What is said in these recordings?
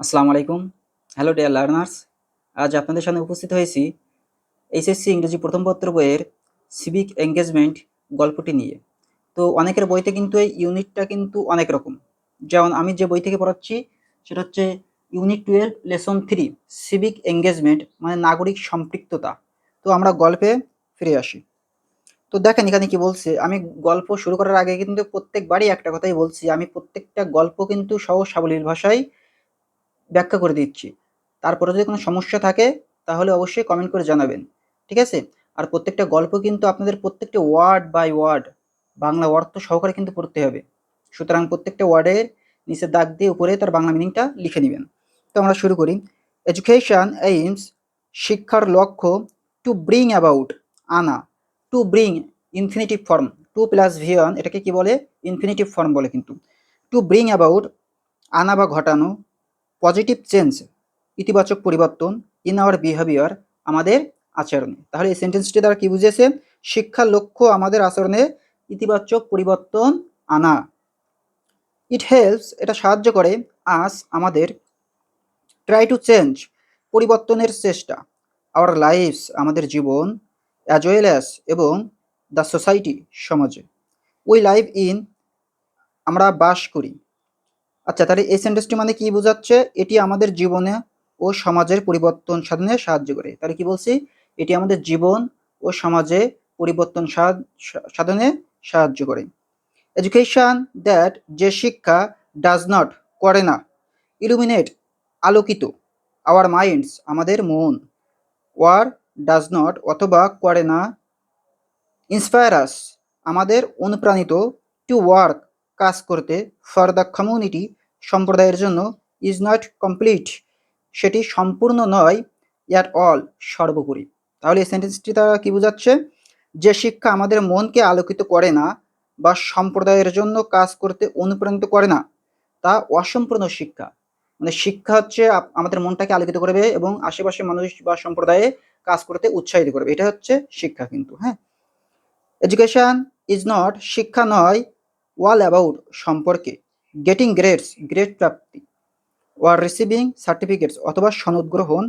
আসসালামু আলাইকুম। Hello dear learners আজ আপনাদের সামনে উপস্থিত হয়েছি এইচএসসি ইংরেজি প্রথম পত্র বইয়ের সিভিক এঙ্গেজমেন্ট গল্পটি নিয়ে। তো অনেকের বইতে কিন্তু এই ইউনিটটা কিন্তু অনেক রকম। যেমন আমি যে বই থেকে পড়াচ্ছি, সেটা হচ্ছে unit twelve lesson three civic engagement মানে নাগরিক সম্পৃক্ততা। তো আমরা গল্পে ফিরে আসি। তো দেখেন এখানে কি বলছে, আমি গল্প শুরু করার আগে কিন্তু প্রত্যেকবারই একটা কথাই বলছি, আমি প্রত্যেকটা গল্প কিন্তু সহজ সাবলীল ভাষায় ব্যাখ্যা করে দিচ্ছি। তারপরে যদি কোনো সমস্যা থাকে, তাহলে অবশ্যই কমেন্ট করে জানাবেন। ঠিক আছে? আর প্রত্যেকটা গল্প কিন্তু আপনাদের প্রত্যেকটা ওয়ার্ড বাই ওয়ার্ড বাংলা অর্থ সহকারে কিন্তু পড়তে হবে। সুতরাং প্রত্যেকটা ওয়ার্ডের নিচে দাগ দিয়ে উপরে তার বাংলা মিনিংটা লিখে নেবেন। তো আমরা শুরু করি। এডুকেশন এইমস শিক্ষার লক্ষ্য টু ব্রিং অ্যাবাউট আনা। To bring infinitive form to plus V one এটাকে কি বলে? ইনফিনিটিভ ফর্ম বলে কিন্তু। টু ব্রিং অ্যাবাউট আনা বা ঘটানো। পজিটিভ চেঞ্জ ইতিবাচক পরিবর্তন ইন আওয়ার বিহেভিয়ার আমাদের আচরণে। তাহলে এই সেন্টেন্সটি দ্বারা কি বুঝেছে শিক্ষার লক্ষ্য আমাদের আচরণে ইতিবাচক পরিবর্তন আনা। ইট হেল্পস এটা সাহায্য করে আস আমাদের ট্রাই টু চেঞ্জ পরিবর্তনের চেষ্টা। আওয়ার লাইফস আমাদের জীবন অ্যাজ ওয়েল অ্যাজ এবং দ্য সোসাইটি সমাজে। উই লাইভ ইন আমরা বাস করি। আচ্ছা তাহলে এই সেন্টেন্সটি মানে কি বোঝাচ্ছে? এটি আমাদের জীবনে ও সমাজের পরিবর্তন সাধনে সাহায্য করে। তাহলে কি বলছি? এটি আমাদের জীবন ও সমাজে পরিবর্তন সাধ- সাধনে সাহায্য করে। এডুকেশন দ্যাট যে শিক্ষা ডাজ নট করে না। ইলুমিনেট আলোকিত। আওয়ার মাইন্ডস আমাদের মন। ওয়ার ডাজ নট অথবা করে না। ইন্সপায়ারাস আমাদের অনুপ্রাণিত। টু ওয়ার্ক কাজ করতে ফর দ্য কমিউনিটি সম্প্রদায়ের জন্য ইজ নট কমপ্লিট সেটি সম্পূর্ণ নয় অ্যাট অল সর্বোপরি। তাহলে এই সেন্টেন্সটি তারা কি বোঝাচ্ছে? যে শিক্ষা আমাদের মনকে আলোকিত করে না বা সম্প্রদায়ের জন্য কাজ করতে অনুপ্রাণিত করে না, তা অসম্পূর্ণ শিক্ষা। মানে শিক্ষা হচ্ছে আমাদের মনটাকে আলোকিত করবে এবং আশেপাশে মানুষ বা সম্প্রদায়ে কাজ করতে উৎসাহিত করবে। এটা হচ্ছে শিক্ষা কিন্তু হ্যাঁ? এডুকেশন ইজ নট শিক্ষা নয় ওয়াল অ্যাবাউট সম্পর্কে গেটিং গ্রেডস গ্রেড প্রাপ্তি। ওয়ার রিসিভিং সার্টিফিকেটস অথবা সনদ গ্রহণ।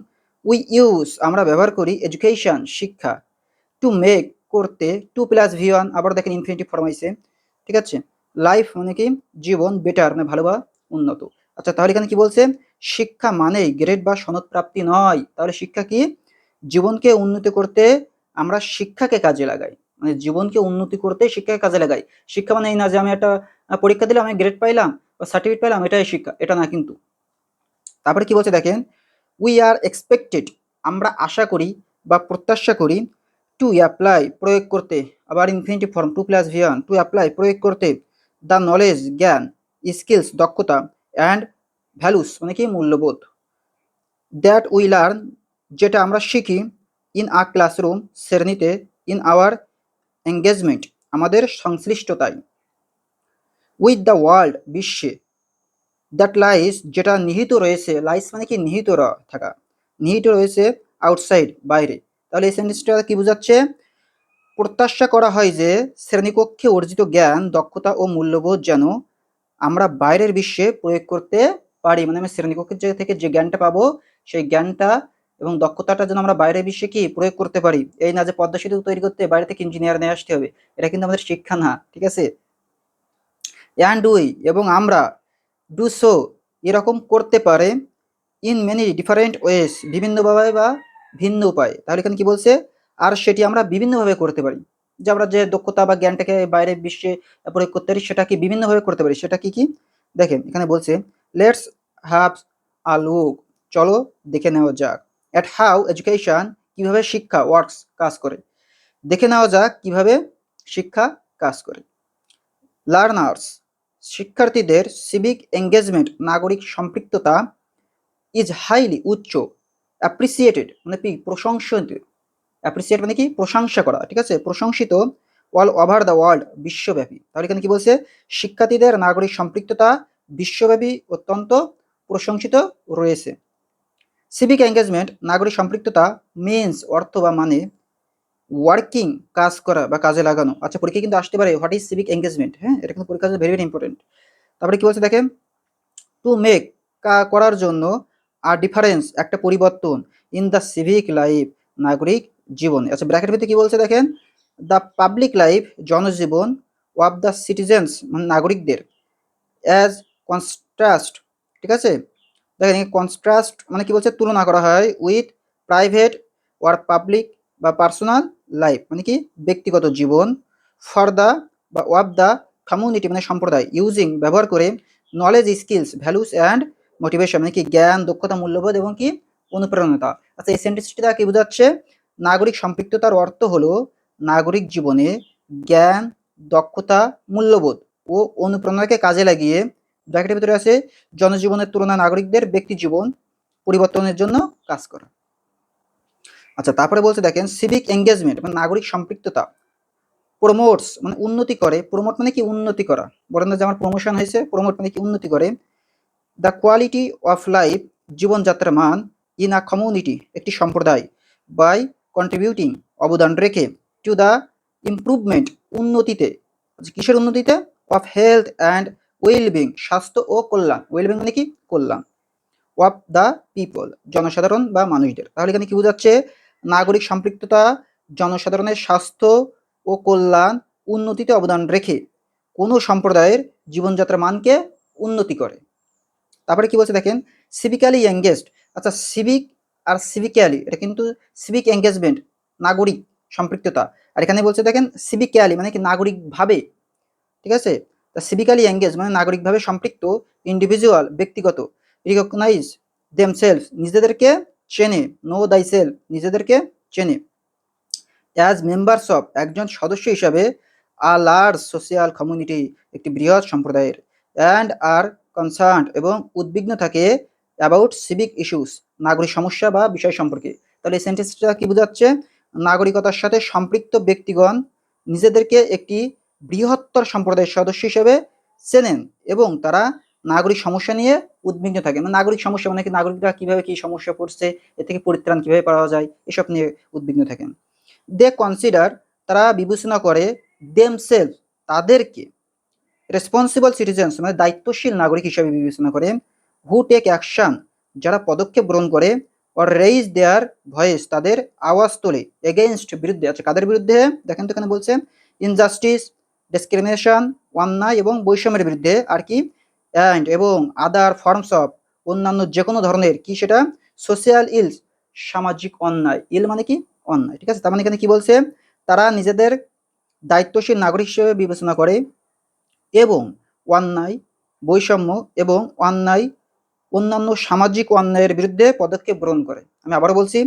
উই ইউজ আমরা ব্যবহার করি এডুকেশন শিক্ষা। টু মেক করতে টু প্লাস ভি ওয়ান আবার দেখেন ইনফিনিটিভ ফরমাইছে ঠিক আছে? লাইফ মানে কি? জীবন বেটার মানে ভালো বা উন্নত। আচ্ছা তাহলে এখানে কি বলছে? শিক্ষা মানেই গ্রেড বা সনদ প্রাপ্তি নয়। তাহলে শিক্ষা কি? জীবনকে উন্নতি করতে আমরা শিক্ষাকে কাজে লাগাই। মানে জীবনকে উন্নতি করতে শিক্ষাকে কাজে লাগাই। শিক্ষা মানে এই না যে আমি একটা পরীক্ষা দিলাম, আমি গ্রেড পাইলাম, বা সার্টিফিকেট পাইলাম, এটাই শিক্ষা, এটা না কিন্তু। তারপরে কি বলছে দেখেন? উই আর এক্সপেক্টেড আমরা আশা করি বা প্রত্যাশা করি টু অ্যাপ্লাই প্রয়োগ করতে, আবার infinitive form to plus V one to apply প্রয়োগ করতে দ্য নলেজ জ্ঞান স্কিলস দক্ষতা অ্যান্ড ভ্যালুস মানে কি? মূল্যবোধ। দ্যাট উই লার্ন যেটা আমরা শিখি ইন আ ক্লাসরুম শ্রেণীতে ইন আওয়ার এঙ্গেজমেন্ট আমাদের সংশ্লিষ্টতায় উইথ দ্য ওয়ার্ল্ড বিশ্বে দ্যাট লাইস যেটা নিহিত রয়েছে লাইস মানে কি? নিহিত থাকা। নিহিত রয়েছে আউটসাইড বাইরে। তাহলে এই সেন্টেন্সটা কি বোঝাচ্ছে? প্রত্যাশা করা হয় যে, শ্রেণীকক্ষে অর্জিত জ্ঞান, দক্ষতা ও মূল্যবোধ যেন আমরা বাইরের বিশ্বে প্রয়োগ করতে পারি। মানে আমি শ্রেণীকক্ষের থেকে যে জ্ঞানটা পাবো, সেই জ্ঞানটা এবং দক্ষতাটা যেন আমরা বাইরের বিশ্বে কি প্রয়োগ করতে পারি। এই না যে পদ্মা সেতু তৈরি করতে বাইরে থেকে ইঞ্জিনিয়ার নিয়ে আসতে হবে, এটা কিন্তু আমাদের শিক্ষা না ঠিক আছে? অ্যান্ড উই এবং আমরা ডু সো এরকম করতে পারে ইন মেনি ডিফারেন্ট ওয়েস বিভিন্নভাবে বা ভিন্ন উপায়ে। তাহলে এখানে কি বলছে? আর সেটি আমরা বিভিন্নভাবে করতে পারি। যে আমরা যে দক্ষতা বা জ্ঞানটাকে বাইরে বিশ্বে প্রয়োগ করতে পারি সেটা কি বিভিন্নভাবে করতে পারি। সেটা কি কি? দেখেন, এখানে বলছে লেটস হ্যাভ আ লুক চলো, দেখে নেওয়া যাক। অ্যাট হাউ এডুকেশন কীভাবে শিক্ষা ওয়ার্কস কাজ করে। দেখে নেওয়া যাক কীভাবে শিক্ষা কাজ করে। লার্নার্স শিক্ষার্থীদের সিভিক এঙ্গেজমেন্ট নাগরিক সম্পৃক্ততা ইজ হাইলি উচ্চ অ্যাপ্রিসিয়েটেড মানে কি প্রশংসিত। অ্যাপ্রিসিয়েট মানে কি প্রশংসা করা, ঠিক আছে? প্রশংসিত অল ওভার দ্য ওয়ার্ল্ড বিশ্বব্যাপী। তাহলে এখানে কি বলছে? শিক্ষার্থীদের নাগরিক সম্পৃক্ততা বিশ্বব্যাপী অত্যন্ত প্রশংসিত রয়েছে। সিভিক এঙ্গেজমেন্ট নাগরিক সম্পৃক্ততা মিনস অর্থ বা মানে ওয়ার্কিং কাজ করা বা কাজে লাগানো। আচ্ছা পরীক্ষা কিন্তু আসতে পারে হোয়াট ইজ সিভিক এঙ্গেজমেন্ট হ্যাঁ এটা কিন্তু পরীক্ষা ভেরি ভেরি ইম্পর্টেন্ট তারপরে কি বলছে দেখেন? টু মেক কা- করার জন্য আর ডিফারেন্স একটা পরিবর্তন ইন দ্য সিভিক লাইফ নাগরিক জীবনে। আচ্ছা ব্র্যাকেট ভিতরে কি বলছে দেখেন? দ্য পাবলিক লাইফ জনজীবন অফ দ্য সিটিজেন্স মানে নাগরিকদের অ্যাজ কনস্ট্রাস্ট ঠিক আছে? দেখেন কনস্ট্রাস্ট মানে কি বলছে? তুলনা করা হয় উইথ প্রাইভেট ওয়ার পাবলিক বা পার্সোনাল লাইফ মানে কি? ব্যক্তিগত জীবন ফর দ্য বা অফ দ্য কমিউনিটি মানে সম্প্রদায় ইউজিং ব্যবহার করে knowledge skills values and motivation মানে কি? জ্ঞান, দক্ষতা, মূল্যবোধ এবং কি? অনুপ্রেরণতা। আচ্ছা এই সেন্টেন্সটা কি বোঝাচ্ছে? নাগরিক সম্পৃক্ততার অর্থ হলো নাগরিক জীবনে জ্ঞান, দক্ষতা, মূল্যবোধ ও অনুপ্রেরণাকে কাজে লাগিয়ে ব্র্যাকেটের ভিতরে আছে জনজীবনের তুলনায় নাগরিকদের ব্যক্তি জীবন পরিবর্তনের জন্য কাজ করা। আচ্ছা তারপরে বলছে দেখেন সিভিক এঙ্গেজমেন্ট মানে নাগরিক সম্পৃক্ততা প্রমোটস মানে উন্নতি করে প্রমোট মানে কি উন্নতি করা? বলেন যে আমার প্রমোশন হয়েছে প্রমোট মানে কি উন্নতি করে। দ্য কোয়ালিটি অফ লাইফ জীবনযাত্রার মান ইন আ কমিউনিটি একটি সম্প্রদায় বাই কন্ট্রিবিউটিং অবদান রেখে টু দ্য ইমপ্রুভমেন্ট উন্নতিতে কিসের উন্নতিতে? অফ হেলথ অ্যান্ড ওয়েলবিং স্বাস্থ্য ও কল্যাণ। ওয়েলবিং মানে কি? কল্যাণ। অফ দ্য পিপল জনসাধারণ বা মানুষদের। তাহলে এখানে কি বোঝাচ্ছে? নাগরিক সম্পৃক্ততা, জনসাধারণের স্বাস্থ্য ও কল্যাণ উন্নতিতে অবদান রেখে কোনো সম্প্রদায়ের জীবনযাত্রার মানকে উন্নতি করে। তারপরে কি বলছে দেখেন? সিভিক্যালি এঙ্গেজড আচ্ছা সিভিক আর সিভিক্যালি এটা কিন্তু সিভিক এঙ্গেজমেন্ট নাগরিক সম্পৃক্ততা। আর এখানে বলছে দেখেন সিভিক্যালি মানে কি? নাগরিকভাবে। ঠিক আছে? সিভিক্যালি এঙ্গেজ মানে নাগরিকভাবে সম্পৃক্ত ইন্ডিভিজুয়াল ব্যক্তিগত রিকগনাইজ দেম সেলফ নিজেদেরকে চেনে নো দাই সেলফ নিজেদেরকে চেনে। অ্যাজ মেম্বার্স অফ একজন সদস্য হিসাবে আ লার্জ সোশিয়াল কমিউনিটি একটি বৃহৎ সম্প্রদায়ের অ্যান্ড আর কনসার্ন এবং উদ্বিগ্ন থাকে অ্যাবাউট সিভিক ইস্যুস নাগরিক সমস্যা বা বিষয় সম্পর্কে। তাহলে এই সেন্টেন্সটা কি বোঝাচ্ছে? নাগরিকতার সাথে সম্পৃক্ত ব্যক্তিগণ নিজেদেরকে একটি বৃহত্তর সম্প্রদায়ের সদস্য হিসেবে চেনেন এবং তারা নাগরিক সমস্যা নিয়ে উদ্বিগ্ন থাকে মানে নাগরিক সমস্যা মানে নাগরিকরা কীভাবে কি সমস্যা পড়ছে? এ থেকে পরিত্রাণ কীভাবে পাওয়া যায়? এসব নিয়ে উদ্বিগ্ন থাকেন। দে কনসিডার তারা বিবেচনা করে দেমসেলফ তাদেরকে রেসপন্সিবল সিটিজেন্স মানে দায়িত্বশীল নাগরিক হিসাবে বিবেচনা করে হু টেক অ্যাকশন যারা পদক্ষেপ গ্রহণ করে অর রেইজ দেয়ার ভয়েস তাদের আওয়াজ তোলে এগেইনস্ট বিরুদ্ধে আচ্ছা কাদের বিরুদ্ধে? দেখেন তো এখানে বলছে ইনজাস্টিস ডিসক্রিমিনেশন অন্যায় এবং বৈষম্যের বিরুদ্ধে আর কি অ্যান্ড এবং আদার ফর্মস অফ অন্যান্য যে কোনো ধরনের কি সেটা সোশিয়াল ইলস সামাজিক অন্যায়। ইল মানে কি? অন্যায়। ঠিক আছে? তার মানে এখানে কি বলছে? তারা নিজেদের দায়িত্বশীল নাগরিক হিসেবে বিবেচনা করে এবং অন্যায়, বৈষম্য এবং অন্যায়, অন্যান্য সামাজিক অন্যায়ের বিরুদ্ধে পদক্ষেপ গ্রহণ করে। আমি আবারও বলছি,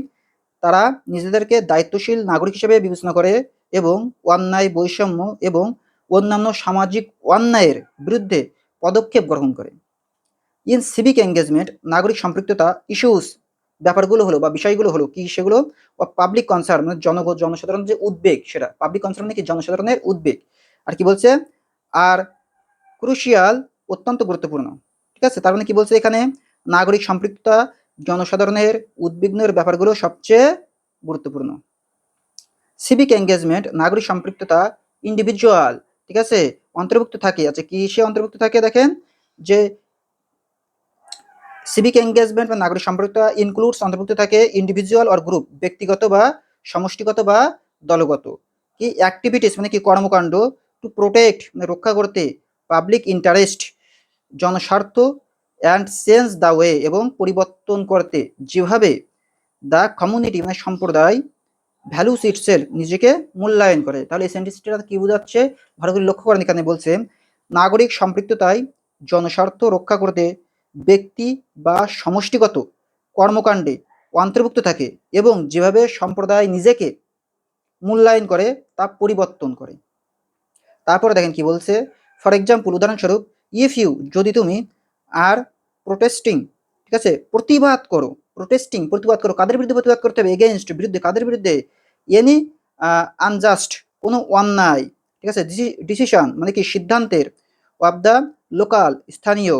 তারা নিজেদেরকে দায়িত্বশীল নাগরিক হিসেবে বিবেচনা করে এবং অন্যায়, বৈষম্য এবং অন্যান্য সামাজিক অন্যায়ের বিরুদ্ধে পদক্ষেপ গ্রহণ করে। ইন সিভিক এঙ্গেজমেন্ট নাগরিক সম্পৃক্ততা ইস্যুস ব্যাপারগুলো হলো বা বিষয়গুলো হলো কি সেগুলো পাবলিক কনসার্ন মানে জন জনসাধারণ যে উদ্বেগ সেটা পাবলিক কনসার্ন মানে কি? জনসাধারণের উদ্বেগ। আর কি বলছে? আর ক্রুশিয়াল অত্যন্ত গুরুত্বপূর্ণ। ঠিক আছে? তার মানে কি বলছে এখানে? নাগরিক সম্পৃক্ততা, জনসাধারণের উদ্বিগ্নের ব্যাপারগুলো সবচেয়ে গুরুত্বপূর্ণ। সিভিক এঙ্গেজমেন্ট নাগরিক সম্পৃক্ততা ইন্ডিভিজুয়াল ঠিক আছে? অন্তর্ভুক্ত থাকে। আচ্ছা কি সে অন্তর্ভুক্ত থাকে দেখেন? যে সিভিক এঙ্গেজমেন্ট বা নাগরিক সম্পৃক্ততা ইনক্লুডস অন্তর্ভুক্ত থাকে ইন্ডিভিজুয়াল অর গ্রুপ ব্যক্তিগত বা সমষ্টিগত বা দলগত। কি অ্যাক্টিভিটিস মানে কি কর্মকাণ্ড? টু প্রোটেক্ট মানে রক্ষা করতে পাবলিক ইন্টারেস্ট জনস্বার্থ অ্যান্ড চেঞ্জ দ্য ওয়ে এবং পরিবর্তন করতে। যেভাবে দ্য কমিউনিটি মানে সম্প্রদায় ভ্যালুস ইটসেলফ নিজেকে মূল্যায়ন করে। তাহলে এই সেন্টেন্সটা কি বোঝাচ্ছে? ভালো করে লক্ষ্য করেন এখানে বলছে, নাগরিক সম্পৃক্ততায় জনস্বার্থ রক্ষা করতে ব্যক্তি বা সমষ্টিগত কর্মকাণ্ডে অন্তর্ভুক্ত থাকে এবং যেভাবে সম্প্রদায় নিজেকে মূল্যায়ন করে তা পরিবর্তন করে। তারপরে দেখেন কি বলছে ফর এক্সাম্পল উদাহরণস্বরূপ ইফ ইউ যদি তুমি আর প্রোটেস্টিং ঠিক আছে, প্রতিবাদ করো প্রোটেস্টিং প্রতিবাদ করো, কাদের বিরুদ্ধে প্রতিবাদ করতে হবে? এগেনস্ট বিরুদ্ধে, কাদের বিরুদ্ধে? এনি আনজাস্ট কোনো অন্যায়, ঠিক আছে? ডিসিশন মানে কি? সিদ্ধান্তের অফ দ্য লোকাল স্থানীয়,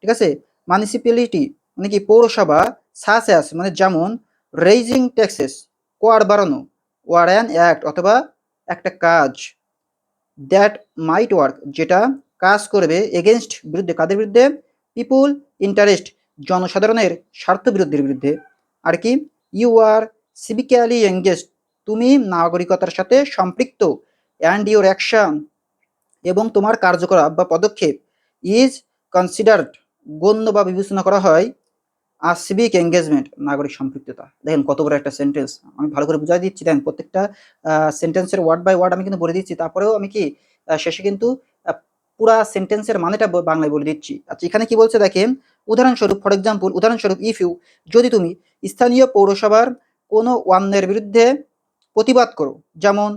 ঠিক আছে? মিউনিসিপ্যালিটি মানে কি? পৌরসভা সাস অ্যাস মানে যেমন রেইজিং ট্যাক্সেস কোয়ার বাড়ানো ওয়ার অ্যান অ্যাক্ট অথবা একটা কাজ দ্যাট মাইট ওয়ার্ক যেটা কাজ করবে এগেনস্ট বিরুদ্ধে, কাদের বিরুদ্ধে? পিপুল ইন্টারেস্ট জনসাধারণের স্বার্থ বিরোধীর বিরুদ্ধে। আর কি ইউ আর সিভিক্যালি এঙ্গেজ তুমি নাগরিকতার সাথে সম্পৃক্ত। অ্যান্ড ইউর অ্যাকশন এবং তোমার কার্যকলাপ বা পদক্ষেপ ইজ কনসিডার্ড গণ্য বা বিবেচনা করা হয় আর সিভিক এঙ্গেজমেন্ট নাগরিক সম্পৃক্ততা। দেখেন কত বড় একটা সেন্টেন্স আমি ভালো করে বুঝাই দিচ্ছি। দেখেন প্রত্যেকটা সেন্টেন্সের ওয়ার্ড বাই ওয়ার্ড আমি কিন্তু বলে দিচ্ছি। তারপরেও আমি কি শেষে কিন্তু পুরা সেন্টেন্সের মানেটা বাংলায় বলে দিচ্ছি। আচ্ছা এখানে কি বলছে দেখেন? উদাহরণস্বরূপ ফর এক্সাম্পল উদাহরণস্বরূপ ইফ ইউ যদি তুমি স্থানীয় পৌরসভার কোনো ওয়ান্নের বিরুদ্ধে প্রতিবাদ করো, যেমন,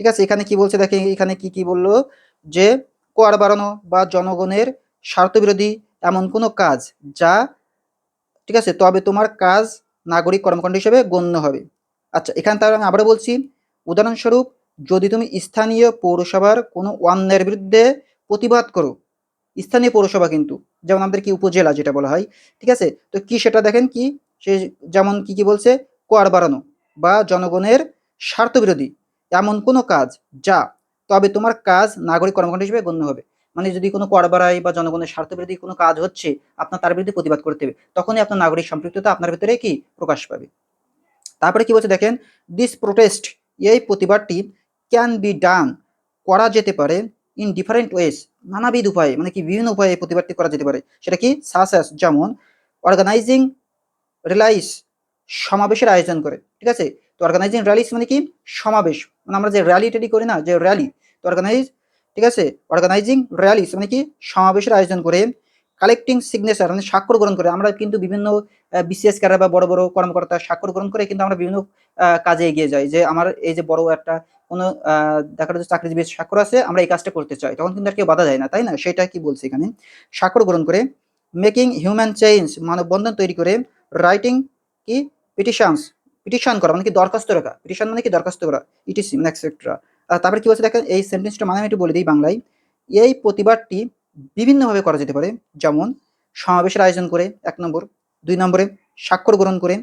ঠিক আছে, এখানে কি বলছে দেখে এখানে কি কি বলল, যে কর বাড়ানো বা জনগণের স্বার্থবিরোধী এমন কোনো কাজ যা, ঠিক আছে, তবে তোমার কাজ নাগরিক কর্মকাণ্ড হিসেবে গণ্য হবে। আচ্ছা এখানে তাহলে আমি আবারও বলছি, উদাহরণস্বরূপ, যদি তুমি স্থানীয় পৌরসভার কোনো অন্যায়ের বিরুদ্ধে প্রতিবাদ করো স্থানীয় পৌরসভা কিন্তু, যেমন আমাদের কি উপজেলা যেটা বলা হয়, ঠিক আছে? তো কি সেটা দেখেন কি, সে যেমন কি কি বলছে, কর বাড়ানো বা জনগণের স্বার্থবিরোধী এমন কোনো কাজ যা তবে তোমার কাজ নাগরিক কর্মকাণ্ড হিসেবে গণ্য হবে। মানে যদি কোনো কর বাড়াই বা জনগণের স্বার্থবিরোধী কোনো কাজ হচ্ছে, আপনার তার বিরুদ্ধে প্রতিবাদ করতে হবে, তখনই আপনার নাগরিক সম্পৃক্ততা আপনার ভিতরে কি প্রকাশ পাবে। তারপরে কি বলছে দেখেন দিস প্রোটেস্ট এই প্রতিবাদটি ক্যান বি ডান করা যেতে পারে ইন ডিফারেন্ট ওয়েস নানাবিধ উপায়ে মানে কি বিভিন্ন উপায়ে প্রতিবাদটি করা যেতে পারে। সেটা কি? সাসাস যেমন অর্গানাইজিং রিলাইস সমাবেশের আয়োজন করে, ঠিক আছে? তো অর্গানাইজিং র্যালিস মানে কি? সমাবেশ মানে আমরা যে র্যালি টেলি করি না, যে র্যালি তো অর্গানাইজ ঠিক আছে? অর্গানাইজিং র্যালিস মানে কি? সমাবেশের আয়োজন করে কালেক্টিং সিগনেচার মানে স্বাক্ষর গ্রহণ করে। আমরা কিন্তু বিভিন্ন বিসিএস ক্যাডার বা বড় বড় কর্মকর্তা স্বাক্ষর গ্রহণ করে কিন্তু আমরা বিভিন্ন কাজে এগিয়ে যাই। যে আমার এই যে বড় একটা কোনো দেখা যাচ্ছে চাকরিজীবী স্বাক্ষর আছে, আমরা এই কাজটা করতে চাই। তখন কিন্তু আর কেউ বাধা দেয় না, তাই না? সেটা কি বলছে এখানে? স্বাক্ষর গ্রহণ করে মেকিং হিউম্যান চেঞ্জ, মানববন্ধন তৈরি করে রাইটিং কি? পিটিশনস। পিটিশন করা মানে কি দরখাস্ত রাখা। পিটিশন মানে কি দরখাস্ত করা? ইটিসি মানে এক্সেট্রা তারপরে কি বলছে দেখেন, এই সেন্টেন্সটা মানে আমি একটু বলে দিই বাংলায়। এই প্রতিবাদটি বিভিন্নভাবে করা যেতে পারে, যেমন সমাবেশের আয়োজন করে এক নম্বর, দুই নম্বরে স্বাক্ষর গ্রহণ করে,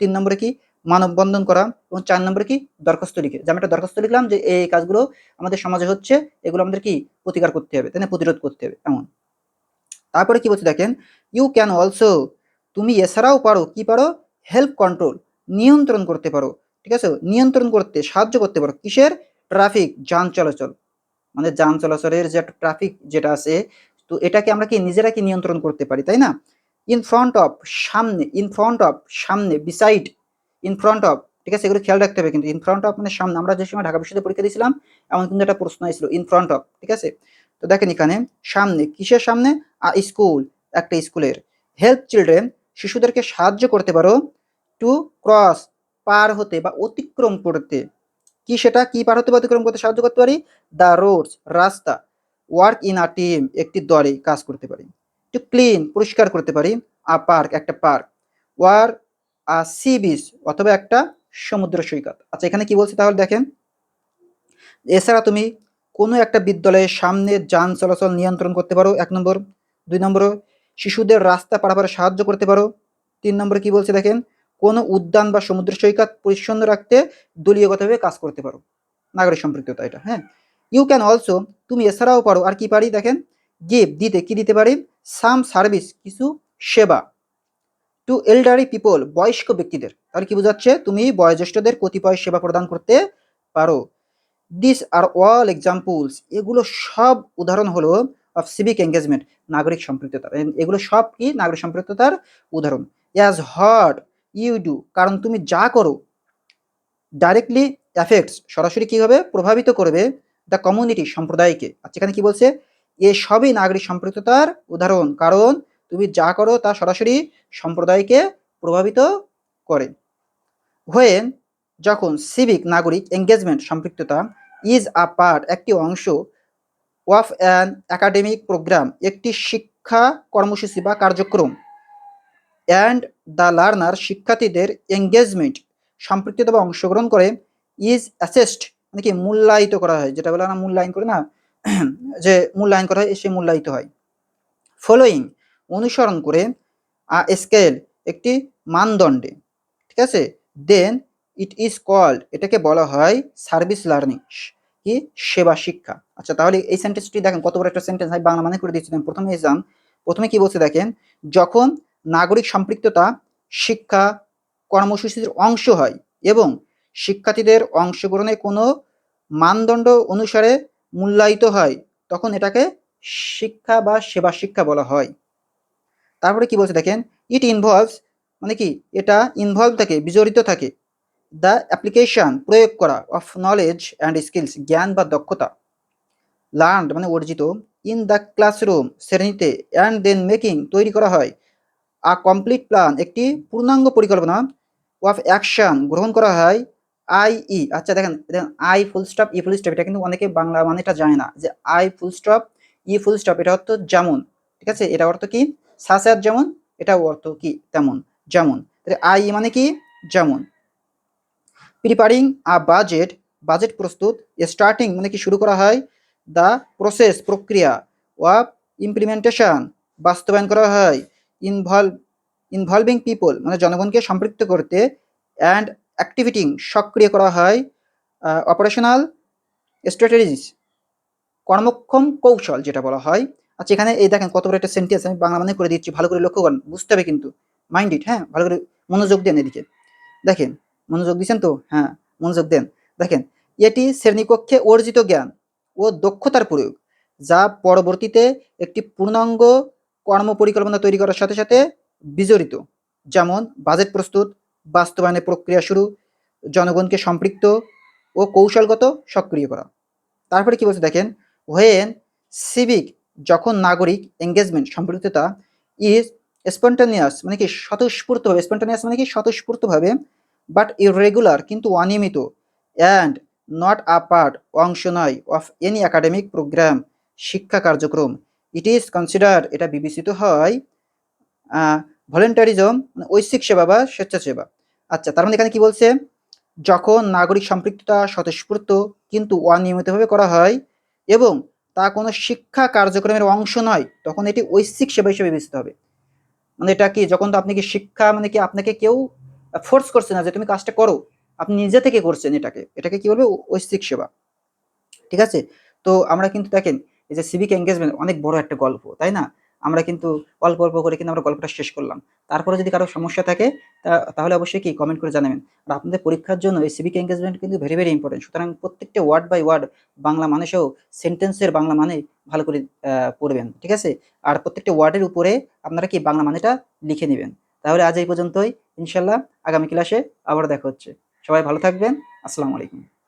তিন নম্বরে কি? মানববন্ধন করা এবং চার নম্বরে কি দরখাস্ত লিখে। যে আমি একটা দরখাস্ত লিখলাম যে এই কাজগুলো আমাদের সমাজে হচ্ছে, এগুলো আমাদের কি প্রতিকার করতে হবে, তাই প্রতিরোধ করতে হবে, এমন। তারপরে কি বলছে দেখেন ইউ ক্যান অলসো তুমি এছাড়াও পারো, কি পারো? হেল্প কন্ট্রোল নিয়ন্ত্রণ করতে পারো, ঠিক আছে? নিয়ন্ত্রণ করতে, সাহায্য করতে পারো। কিসের? ট্রাফিক যান চলাচল। মানে যান চলাচলের যে ট্রাফিক যেটা আছে, তো এটাকে আমরা কি নিজেরা কি নিয়ন্ত্রণ করতে পারি, তাই না? ইন ফ্রন্ট অফ সামনে ইন ফ্রন্ট অফ সামনে বিসাইড ইন ফ্রন্ট অফ ঠিক আছে? এগুলো খেয়াল রাখতে হবে কিন্তু ইন ফ্রন্ট অফ মানে সামনে। আমরা যে সময় ঢাকা বিশ্ববিদ্যালয়ে পরীক্ষা দিয়েছিলাম, এমন কিন্তু একটা প্রশ্ন এসেছিল ইন ফ্রন্ট অফ ঠিক আছে? তো দেখেন এখানে, সামনে, কিসের সামনে? স্কুল একটা স্কুলের। হেল্প চিলড্রেন শিশুদেরকে সাহায্য করতে পারো টু ক্রস পার হতে বা অতিক্রম করতে। কি সেটা? কি পার হতে বা অতিক্রম করতে সাহায্য করতে পারি? দ্য রোডস রাস্তা। ওয়ার্ক ইন আ টিম একটি দলে কাজ করতে পারি। টু ক্লিন পরিষ্কার করতে পারি। আ পার্ক একটা park or a sea beach অথবা একটা সমুদ্র সৈকত। আচ্ছা এখানে কি বলছে তাহলে দেখেন? এছাড়া তুমি কোনো একটা বিদ্যালয়ের সামনে যান চলাচল নিয়ন্ত্রণ করতে পারো, এক নম্বর। দুই নম্বর শিশুদের রাস্তা পারাপারে সাহায্য করতে পারো। তিন নম্বরে কি বলছে দেখেন? কোনো উদ্যান বা সমুদ্র সৈকত পরিচ্ছন্ন রাখতে দলীয়গতভাবে কাজ করতে পারো। নাগরিক সম্পৃক্ততা এটা হ্যাঁ? ইউ ক্যান অলসো তুমি এছাড়াও পারো। আর কি পারি দেখেন? গিভ দিতে কি দিতে পারি? সাম সার্ভিস কিছু সেবা। টু এল্ডারি পিপল বয়স্ক ব্যক্তিদের। তাহলে কি বোঝাচ্ছে? তুমি বয়োজ্যেষ্ঠদের কতিপয় সেবা প্রদান করতে পারো। দিস আর অল এক্সাম্পলস এগুলো সব উদাহরণ হলো অফ সিভিক এঙ্গেজমেন্ট নাগরিক সম্পৃক্ততা এগুলো সব কি? নাগরিক সম্পৃক্ততার উদাহরণ। অ্যাজ হট ইউ ডু কারণ তুমি যা করো ডাইরেক্টলি অ্যাফেক্টস সরাসরি কি হবে? প্রভাবিত করবে দ্য কমিউনিটি সম্প্রদায়কে। আচ্ছা এখানে কি বলছে? এ সবই নাগরিক সম্পৃক্ততার উদাহরণ। কারণ তুমি যা করো তা সরাসরি সম্প্রদায়কে প্রভাবিত করে। হোয়েন যখন সিভিক নাগরিক এঙ্গেজমেন্ট সম্পৃক্ততা ইজ আ পার্ট একটি অংশ অফ অ্যান একাডেমিক প্রোগ্রাম একটি শিক্ষা কর্মসূচি বা কার্যক্রম অ্যান্ড দ্য লার্নার শিক্ষার্থীদের এঙ্গেজমেন্ট সম্পৃক্ততা বা অংশগ্রহণ করে ইজ অ্যাসেসড মানে কি মূল্যায়িত করা হয়, যেটা বলে না মূল্যায়ন করে না, যে মূল্যায়ন করা হয়, সে মূল্যায়িত হয়। ফলোয়িং অনুসরণ করে স্কেল একটি মানদণ্ডে, ঠিক আছে? দেন ইট ইজ কল্ড এটাকে বলা হয় সার্ভিস লার্নিং কি? সেবা শিক্ষা। আচ্ছা তাহলে এই সেন্টেন্সটি দেখেন, কত বড় একটা সেন্টেন্স আমি বাংলা মানে করে দিচ্ছি প্রথমে এক্সাম প্রথমে কি বলছে দেখেন, যখন নাগরিক সম্পৃক্ততা শিক্ষা কর্মসূচির অংশ হয় এবং শিক্ষার্থীদের অংশগ্রহণে কোনো মানদণ্ড অনুসারে মূল্যায়িত হয়, তখন এটাকে শিক্ষা বা সেবা শিক্ষা বলা হয়। তারপরে কি বলছে দেখেন ইট ইনভলভস মানে কি, এটা ইনভলভ থাকে, বিজড়িত থাকে। দ্য অ্যাপ্লিকেশন প্রয়োগ করা অফ নলেজ অ্যান্ড স্কিলস জ্ঞান বা দক্ষতা। লার্ন মানে অর্জিত। ইন দ্য ক্লাসরুম শ্রেণীতে অ্যান্ড দেন মেকিং তৈরি করা হয়। আ কমপ্লিট প্ল্যান একটি পূর্ণাঙ্গ পরিকল্পনা অফ অ্যাকশন গ্রহণ করা হয়। আই ই আচ্ছা দেখেন দেখেন I full stop E full stop এটা কিন্তু অনেকে বাংলা মানেটা জানে না। যে I full stop E full stop এটা অর্থ যেমন, ঠিক আছে? এটা অর্থ কি? সাসার যেমন, এটাও অর্থ কি? তেমন, যেমন। আই মানে কি? যেমন। প্রিপারিং আ বাজেট বাজেট প্রস্তুত স্টার্টিং মানে কি শুরু করা হয়? দ্য প্রসেস প্রক্রিয়া অফ ইমপ্লিমেন্টেশন বাস্তবায়ন করা হয়। ইনভলভ ইনভলভিং পিপল মানে জনগণকে সম্পৃক্ত করতে অ্যান্ড অ্যাক্টিভিটিং সক্রিয় করা হয়। অপারেশনাল স্ট্র্যাটেজিস কর্মক্ষম কৌশল যেটা বলা হয়। আচ্ছা এখানে এই দেখেন কত বড় একটা সেন্টেন্স আমি বাংলা মানে করে দিচ্ছি, ভালো করে লক্ষ্য করেন, বুঝতে হবে কিন্তু মাইন্ড ইট হ্যাঁ ভালো করে মনোযোগ দেন এদিকে। দেখেন, মনোযোগ দিচ্ছেন তো? হ্যাঁ মনোযোগ দেন। দেখেন, এটি শ্রেণীকক্ষে অর্জিত জ্ঞান ও দক্ষতার প্রয়োগ, যা পরবর্তীতে একটি পূর্ণাঙ্গ কর্ম পরিকল্পনা তৈরি করার সাথে সাথে বিজড়িত। যেমন বাজেট প্রস্তুত, বাস্তবায়নের প্রক্রিয়া শুরু, জনগণকে সম্পৃক্ত ও কৌশলগত সক্রিয় করা। তারপরে কি বলছে দেখেন হোয়েন সিভিক যখন নাগরিক এঙ্গেজমেন্ট সম্পৃক্ততা ইজ স্পন্টানিয়াস মানে কি স্বতঃস্ফূর্তভাবে স্পন্টানিয়াস মানে কি স্বতঃস্ফূর্তভাবে বাট ইরেগুলার কিন্তু অনিয়মিত অ্যান্ড নট আ পার্ট অংশ নয় অফ এনি একাডেমিক প্রোগ্রাম শিক্ষা কার্যক্রম ইট ইজ কনসিডার এটা বিবেচিত হয় ভলেন্টারিজম মানে ঐচ্ছিক সেবা বা স্বেচ্ছাসেবা। আচ্ছা তার মানে এখানে কি বলছে? যখন নাগরিক সম্পৃক্ততা স্বতঃস্ফূর্ত, কিন্তু অনিয়মিতভাবে করা হয়, এবং তা কোনো শিক্ষা কার্যক্রমের অংশ নয়, তখন এটি ঐচ্ছিক সেবা হিসেবে বিবেচিত হবে। মানে এটা কি, যখন তো আপনি কি শিক্ষা মানে কি আপনাকে কেউ ফোর্স করছে না যে তুমি কাজটা করো, আপনি নিজে থেকে করছেন এটাকে এটাকে কি বলবে? ঐশ্বিক সেবা। ঠিক আছে? তো আমরা কিন্তু দেখেন, এই যে সিভিক এঙ্গেজমেন্ট অনেক বড় একটা গল্প, তাই না? আমরা কিন্তু অল্প অল্প করে কিন্তু আমরা গল্পটা শেষ করলাম। তারপরে যদি কারও সমস্যা থাকে তাহলে অবশ্যই কি কমেন্ট করে জানাবেন। আর আপনাদের পরীক্ষার জন্য এই সিভিক এঙ্গেজমেন্ট কিন্তু ভেরি ভেরি ইম্পর্টেন্ট সুতরাং প্রত্যেকটা ওয়ার্ড বাই ওয়ার্ড বাংলা মানে সহ সেন্টেন্সের বাংলা মানে ভালো করে পড়বেন, ঠিক আছে? আর প্রত্যেকটা ওয়ার্ডের উপরে আপনারা কি বাংলা মানেটা লিখে নেবেন। তাহলে আজ এই পর্যন্তই। ইনশাল্লাহ আগামী ক্লাসে আবার দেখা হচ্ছে। সবাই ভালো থাকবেন। আসসালামু আলাইকুম।